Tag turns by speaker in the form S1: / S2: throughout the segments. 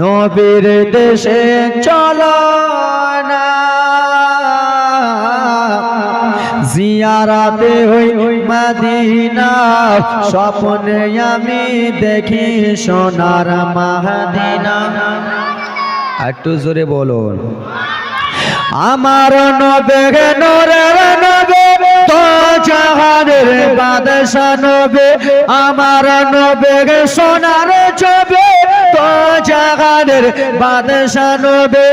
S1: নবীর দেশে চলো না। জিয়ারাতে হই মদিনা, স্বপ্নে আমি দেখি সোনার মাহাদিনা একটু জোরে বলুন। আমার নবে নূরের নবে তো জাহানের বাদশা নবে। আমার নবে সোনার ছবে তো জাহানের বাদশা নবে,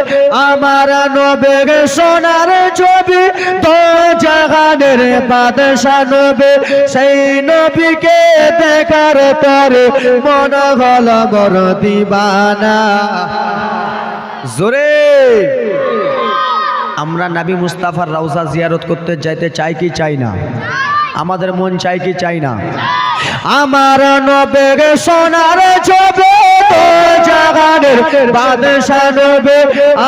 S1: আমার নবে সোনার ছবি। তো জাহানের বাদশা নবে, সেই নবীকে দেখার পরে মন হল বড় দিবানা। জোরে। আমরা নাবি মুস্তাফার রওজা জিয়ারত করতে যাইতে চাই কি চাই না? আমাদের মন চাই কি চাই না? আমার নবে সোনার ছবে জাগানের বাদশা নবে,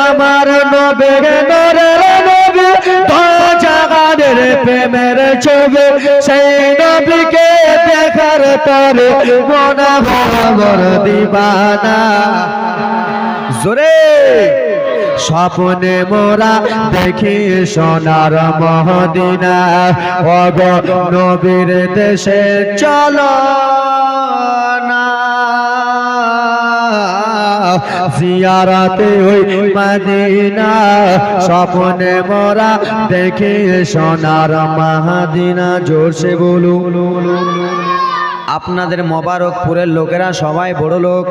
S1: আমার নবে, নরের নবে তো জাগানের প্রেমের ছবে। সেই নবীকে দেখার পরে মনা খবর দিবানা। জোরে! স্বপ্নে মোরা দেখি সোনার মহদিনা। অগ নবীর দেশে চলো। জিয়ারাতে ওই মদিনা, স্বপ্নে মোরা দেখি সোনার মহাদিনা জোরসে বলু। আপনাদের মোবারকপুরের লোকেরা সবাই বড় লোক।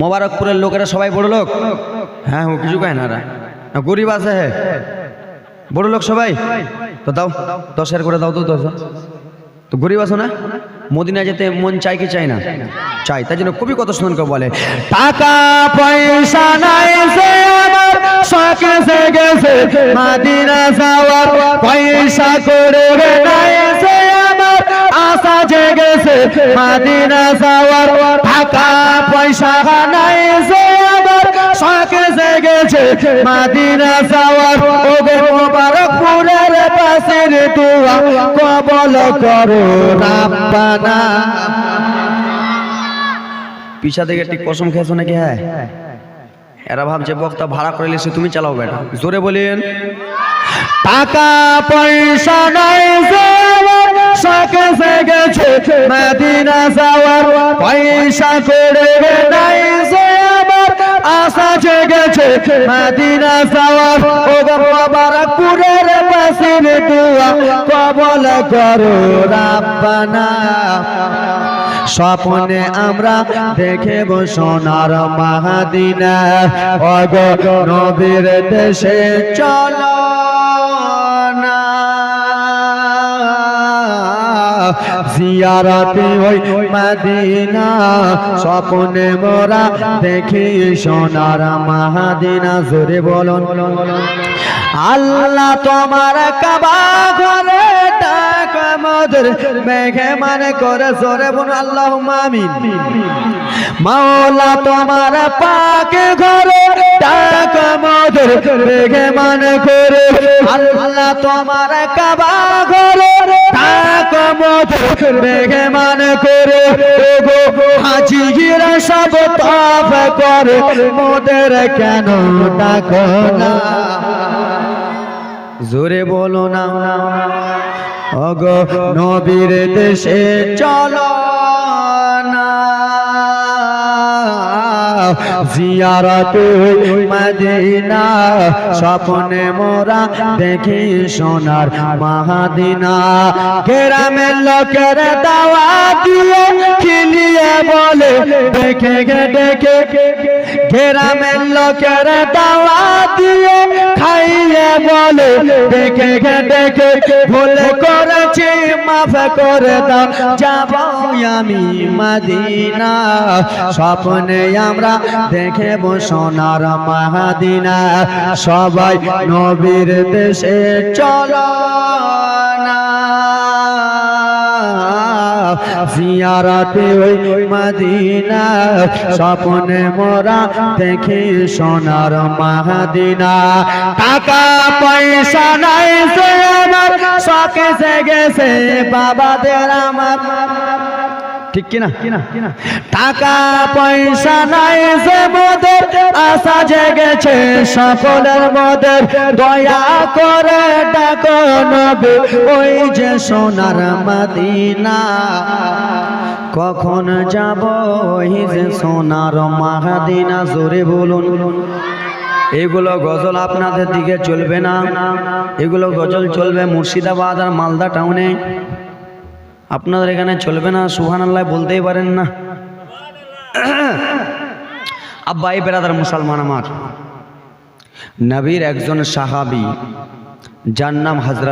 S1: মোবারকপুরের লোকেরা সবাই বড় লোক? হ্যাঁ ও কিছু কয় না গরিব আছে হ্যাঁ বড় লোক সবাই? তো দাও, দশ হাজার করে দাও তো, দশ তো গরিব আছো না। মদিনা যেতে মন চাই কি চাই না? চাই তাই জন্য কবি কত সুন্দর করে বলে, টাকা পয়সা নাই সে আমার, শখ সে গেছে মাদিনা যাওয়ার পয়সা করে নাই সে আমার, আশা জেগেছে মাদিনা যাওয়ার টাকা পয়সা নাই সে আমার, শখ জেগেছে মাদিনা যাওয়ার, ওগো মোবারকপুরের পাশের দোয়া কবল করো রাব্বানা। পিছা থেকে ঠিক কসম খেয়েছো নাকি? হ্যাঁ। এরা ভাবছে বক্তা ভাড়া করে লিসে তুমি চালাও বেটা। জোরে বলেন। টাকা পয়সা নাই গেছে মদিনা যাওয়ার পয়সা করে নাই আশা জেগেছে মদিনা যাওয়ার ও দোয়া করো স্বপ্নে আমরা দেখে সোনার মাহাদিনা অগ নবীর দেশে চলো। জিয়ারাতে ওই মদিনা, স্বপ্নে মোরা দেখি সোনার মাহাদিনা, জোরে বলুন। আল্লাহ তোমার কাবা ঘরে মানে করে, জোরে বলুন আল্লাহ মাওলা তোমার পাকে ঘরে ডাক করে, আল্লাহ তোমার কাবা ঘরে ডাক মধুর মেঘে মানে করে গো হাজিরা সব তাপ করে মোদের কেন ডাকো না জোরে বলো না। অগ নবীর দেশে চলো। জিয়ারতে মদিনা, স্বপ্নে মোরা দেখি সোনার মাহাদিনা। গ্রামের লোকের দাওয়া দিয়ে খিলিয়ে বলে, দেখে গে, দেখে গ্রামের লোকের দাওয়া দিয়ে খাইয়ে বলে, দেখে গে, দেখে ভুল করেছি মাফ করে দাও যাব আমি মদিনা। স্বপ্নে আমরা দেখে সোনার মাহাদিনা। সবাই নবীর দেশে চলো না। জিয়ারাতে ওই মদিনা, স্বপ্নে মোরা দেখি সোনার মাহাদিনা টাকা পয়সা নাই সে আমার শখে গেছে বাবাদের আমার। ঠিক কিনা? টাকা পয়সা নাই যে মোদের আশা জেগেছে সকলের মোদের। দয়া করে ডাকো নবী ওই যে সোনার মদিনা। কখন যাব ওই যে সোনার মাহাদিনা জোরে বলুন। এগুলো গজল আপনাদের দিকে চলবে না। এগুলো গজল চলবে মুর্শিদাবাদ আর মালদা টাউনে। আপনাদের এখানে চলবে না সুহান আল্লাহ বলতেই পারেন না। আব্বা, এই বেড়াদার মুসলমান আমার। নবীর একজন সাহাবি, যার নাম হজরত